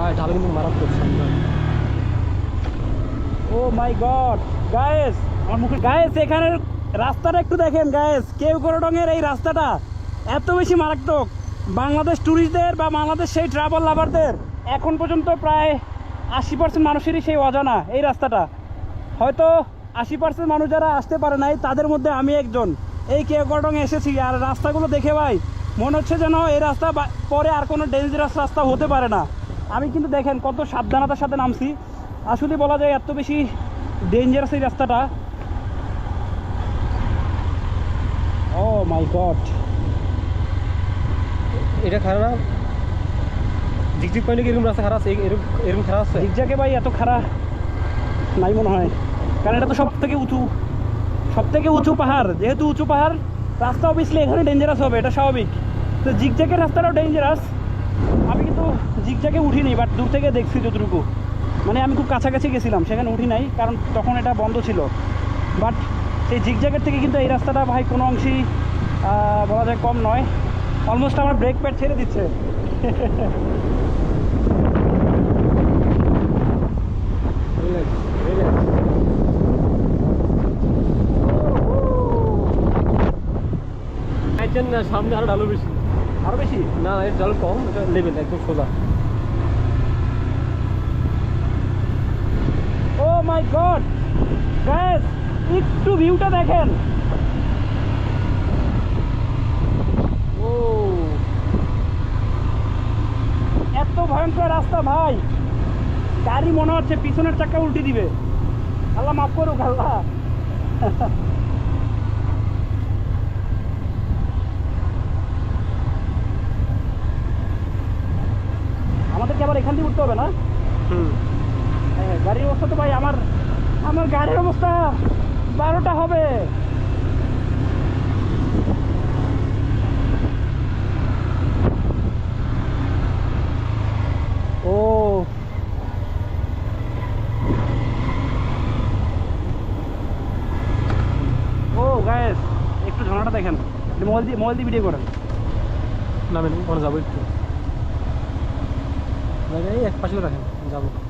ভাই, ঢাল কিন্তু মারাত্মক সামনে। Oh my god guys guys এখানের রাস্তাটা একটু দেখেন গায়েস কেউ করডঙের এই রাস্তাটা এত বেশি মারাত্মক। বাংলাদেশ ট্যুরিস্টদের বা বাংলাদেশ সেই ট্রাভেল লাভারদের এখন পর্যন্ত প্রায় আশি পার্সেন্ট মানুষেরই সেই অজানা এই রাস্তাটা। হয়তো আশি পার্সেন্ট মানুষ যারা আসতে পারে নাই, তাদের মধ্যে আমি একজন। এই কেউ করডঙে এসেছি, আর রাস্তাগুলো দেখে ভাই, মনে হচ্ছে যেন এই রাস্তা পরে আর কোনো ডেঞ্জারাস রাস্তা হতে পারে না। আমি কিন্তু দেখেন কত সাবধানতার সাথে নামছি। আসলে বলা যায় এত বেশি ডেঞ্জারাস এই রাস্তাটা। ও মাই গড এটা খারাপ না? ঝিকঝিক কি এরকম রাস্তা খারাপ আছে? এরকম এরকম খারাপ আছে? দিকজাকে ভাই এত খারাপ নাই মনে হয়। কারণ এটা তো সব থেকে উঁচু সব থেকে উঁচু পাহাড়। যেহেতু উঁচু পাহাড় রাস্তা অবভিয়াসলি এখানে ডেঞ্জারাস হবে এটা স্বাভাবিক। তো জিগজ্যাগের রাস্তাটাও ডেঞ্জারাস আমি কিন্তু জিগজ্যাগে উঠিনি বাট দূর থেকে দেখছি যতটুকু। মানে আমি খুব কাছাকাছি গেছিলাম, সেখানে উঠি নাই, কারণ তখন এটা বন্ধ ছিল। বাট সেই জিগজ্যাগের থেকে কিন্তু এই রাস্তাটা ভাই কোনো অংশেই বলা যায় কম নয়। অলমোস্ট আমার ব্রেক প্যাড ছেড়ে দিচ্ছে। সামনে আরও ঢালু বেশি। আরও বেশি? না, এর জল কম, এটা লেভেল একদম সোজা। ও মাই গড! গ্যাস একটু ভিউটা দেখেন। ও। এত ভয়ঙ্কর রাস্তা ভাই। গাড়ি মনে হচ্ছে পিছনের চাকা উল্টে দিবে। আল্লাহ মাফ করুক, আল্লাহ। আবার এখান থেকে উঠতে হবে না? হুম। গাড়ির অবস্থা তো ভাই আমার আমার গাড়ির অবস্থা বারোটা হবে। ও। ও গায়েস একটু ঝর্ণাটা দেখেন। মোবাইল দিয়ে মোবাইল দিয়ে ভিডিও করেন। নামেন ওখানে যাব একটু। না, এক পাশেও রাখেন যাব।